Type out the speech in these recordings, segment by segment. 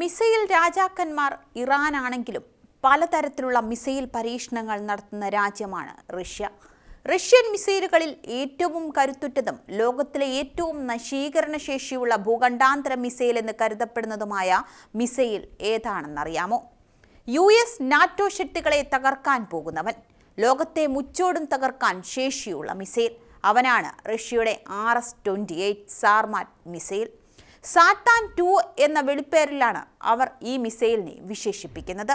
Missile രാജാക്കന്മാർ ഇറാനാണെങ്കിലും പലതരത്തിലുള്ള missile പരീക്ഷണങ്ങൾ നടത്തുന്ന രാജ്യമാണ് റഷ്യ. റഷ്യൻ മിസൈലുകളിൽ ഏറ്റവും കരുത്തുറ്റതും ലോകത്തിലെ ഏറ്റവും നശീകരണ ശേഷിയുള്ള ഭൂഖണ്ഡാന്തര മിസൈൽ എന്ന് കരുതപ്പെടുന്നതുമായ മിസൈൽ ഏതാണെന്നറിയാമോ? യു എസ് നാറ്റോ ശക്തികളെ തകർക്കാൻ പോകുന്നവൻ ലോകത്തെ മുച്ചോടും തകർക്കാൻ ശേഷിയുള്ള മിസൈൽ. അവനാണ് റഷ്യയുടെ R S twenty eight Sarmat missile. Satan two എന്ന വെളിപ്പേരിലാണ് അവർ ഈ മിസൈലിനെ വിശേഷിപ്പിക്കുന്നത്.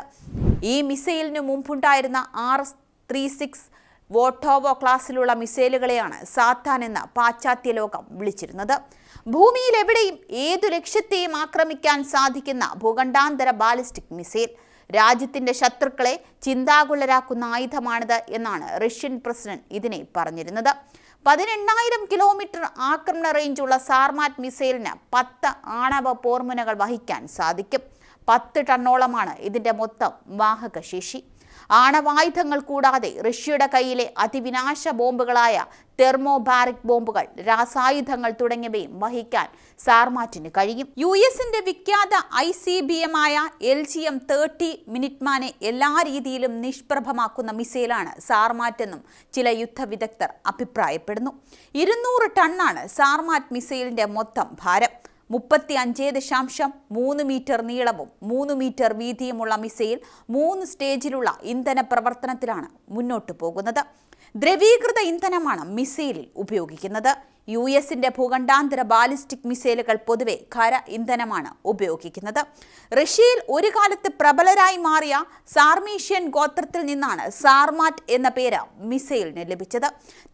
ഈ മിസൈലിന് മുമ്പുണ്ടായിരുന്ന ആർ ത്രീ സിക്സ് വോട്ടോവോ ക്ലാസ്സിലുള്ള മിസൈലുകളെയാണ് സാത്താൻ എന്ന പാശ്ചാത്യ ലോകം വിളിച്ചിരുന്നത്. ഭൂമിയിൽ എവിടെയും ഏതു ലക്ഷ്യത്തെയും ആക്രമിക്കാൻ സാധിക്കുന്ന ഭൂഖണ്ഡാന്തര ബാലിസ്റ്റിക് മിസൈൽ. രാജ്യത്തിന്റെ ശത്രുക്കളെ ചിന്താകുലരാക്കുന്ന ആയുധമാണിത് എന്നാണ് റഷ്യൻ പ്രസിഡന്റ് ഇതിനെ പറഞ്ഞിരുന്നത്. പതിനെണ്ണായിരം കിലോമീറ്റർ ആക്രമണ റേഞ്ചുള്ള സാർമാറ്റ് മിസൈലിന് പത്ത് ആണവ പോർമുനകൾ വഹിക്കാൻ സാധിക്കും. പത്ത് ടണ്ണോളമാണ് ഇതിന്റെ മൊത്തം വാഹകശേഷി. ആണവായുധങ്ങൾ കൂടാതെ റഷ്യയുടെ കയ്യിലെ അതിവിനാശ ബോംബുകളായ തെർമോബാറിക് ബോംബുകൾ രാസായുധങ്ങൾ തുടങ്ങിയവയും വഹിക്കാൻ സാർമാറ്റിന് കഴിയും. യു എസിന്റെ വിഖ്യാത ഐ സി ബി എം ആയ എൽ ജി എം തേർട്ടി മിനിറ്റ്മാനെ എല്ലാ രീതിയിലും നിഷ്പ്രഭമാക്കുന്ന മിസൈലാണ് സാർമാറ്റ് എന്നും ചില യുദ്ധവിദഗ്ധർ അഭിപ്രായപ്പെടുന്നു. ഇരുന്നൂറ് ടണ്ണാണ് സാർമാറ്റ് മിസൈലിന്റെ മൊത്തം ഭാരം. മുപ്പത്തി അഞ്ച് ദശാംശം മൂന്ന് മീറ്റർ നീളവും മൂന്ന് മീറ്റർ വീതിയുമുള്ള മിസൈൽ മൂന്ന് സ്റ്റേജിലുള്ള ഇന്ധന പ്രവർത്തനത്തിലാണ് മുന്നോട്ടു പോകുന്നത്. ദ്രവീകൃത ഇന്ധനമാണ് മിസൈലിൽ ഉപയോഗിക്കുന്നത്. യു എസിന്റെ ഭൂഖണ്ഡാന്തര ബാലിസ്റ്റിക് മിസൈലുകൾ പൊതുവെ ഖര ഇന്ധനമാണ് ഉപയോഗിക്കുന്നത്. റഷ്യയിൽ ഒരു കാലത്ത് പ്രബലരായി മാറിയ സാർമീഷ്യൻ ഗോത്രത്തിൽ നിന്നാണ് സാർമാറ്റ് എന്ന പേര് മിസൈലിന് ലഭിച്ചത്.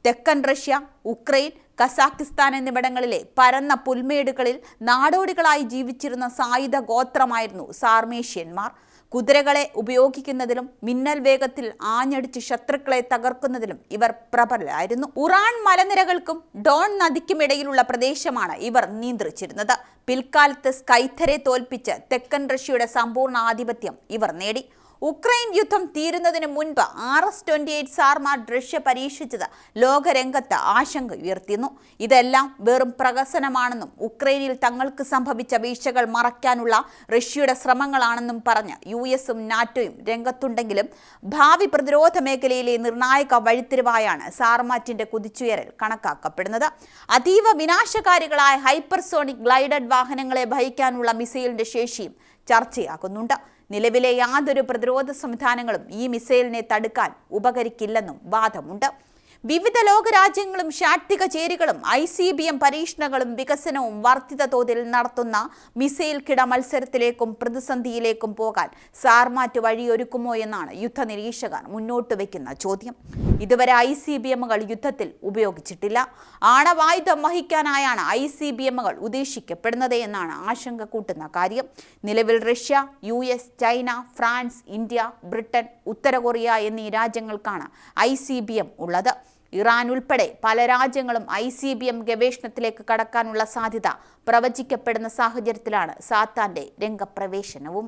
തെക്കൻ റഷ്യ ഉക്രൈൻ കസാക്കിസ്ഥാൻ എന്നിവിടങ്ങളിലെ പരന്ന പുൽമേടുകളിൽ നാടോടികളായി ജീവിച്ചിരുന്ന സായുധ ഗോത്രമായിരുന്നു സാർമേഷ്യന്മാർ. കുതിരകളെ ഉപയോഗിക്കുന്നതിലും മിന്നൽ വേഗത്തിൽ ആഞ്ഞടിച്ച് ശത്രുക്കളെ തകർക്കുന്നതിലും ഇവർ പ്രബലരായിരുന്നു. ഉറാൻ മലനിരകൾക്കും ഡോൺ നദിക്കും നദിക്കുമിടയിലുള്ള പ്രദേശമാണ് ഇവർ നിയന്ത്രിച്ചിരുന്നത്. പിൽക്കാലത്ത് സ്കൈഥരെ തോൽപ്പിച്ച് തെക്കൻ റഷ്യയുടെ സമ്പൂർണ ആധിപത്യം ഇവർ നേടി. ഉക്രൈൻ യുദ്ധം തീരുന്നതിന് മുൻപ് ആർ എസ് ട്വന്റി എയ്റ്റ് സാർമാർ ദൃശ്യ പരീക്ഷിച്ചത് ലോകരംഗത്ത് ആശങ്ക ഉയർത്തുന്നു ഇതെല്ലാം വെറും പ്രഹസനമാണെന്നും ഉക്രൈനിൽ തങ്ങൾക്ക് സംഭവിച്ച വീഴ്ചകൾ മറയ്ക്കാനുള്ള റഷ്യയുടെ ശ്രമങ്ങളാണെന്നും പറഞ്ഞ് യു എസും നാറ്റോയും രംഗത്തുണ്ടെങ്കിലും ഭാവി പ്രതിരോധ മേഖലയിലെ നിർണായക വഴിത്തിരിവായാണ് സാർമാറ്റിന്റെ കുതിച്ചുയരൽ കണക്കാക്കപ്പെടുന്നത്. അതീവ വിനാശകാരികളായ ഹൈപ്പർസോണിക് ഗ്ലൈഡഡ് വാഹനങ്ങളെ ഭയക്കാനുള്ള മിസൈലിന്റെ ശേഷിയും ചർച്ചയാകുന്നുണ്ട്. നിലവിലെ യാതൊരു പ്രതിരോധ സംവിധാനങ്ങളും ഈ മിസൈലിനെ തടുക്കാൻ ഉപകരിക്കില്ലെന്നും വാദമുണ്ട്. വിവിധ ലോകരാജ്യങ്ങളും ശാക്തിക ചേരികളും ഐ സി ബി എം പരീക്ഷണങ്ങളും വികസനവും വർദ്ധിത തോതിൽ നടത്തുന്ന മിസൈൽ കിട മത്സരത്തിലേക്കും പ്രതിസന്ധിയിലേക്കും പോകാൻ സാർമാറ്റ് വഴിയൊരുക്കുമോ എന്നാണ് യുദ്ധ നിരീക്ഷകർ മുന്നോട്ട് വയ്ക്കുന്ന ചോദ്യം. ഇതുവരെ ഐ സി ബി എമ്മുകൾ യുദ്ധത്തിൽ ഉപയോഗിച്ചിട്ടില്ല. ആണവായുധം വഹിക്കാനായാണ് ഐ സി ബി എമ്മുകൾ ഉദ്ദേശിക്കപ്പെടുന്നത് എന്നാണ് ആശങ്ക കൂട്ടുന്ന കാര്യം. നിലവിൽ Russia U S China France India Britain ഉത്തര കൊറിയ എന്നീ രാജ്യങ്ങൾക്കാണ് ഐ സി ബി എം ഉള്ളത്. ഇറാൻ ഉൾപ്പെടെ പല രാജ്യങ്ങളും ഐ സി ബി എം ഗവേഷണത്തിലേക്ക് കടക്കാനുള്ള സാധ്യത പ്രവചിക്കപ്പെടുന്ന സാഹചര്യത്തിലാണ് സാത്താന്റെ രംഗപ്രവേശനവും.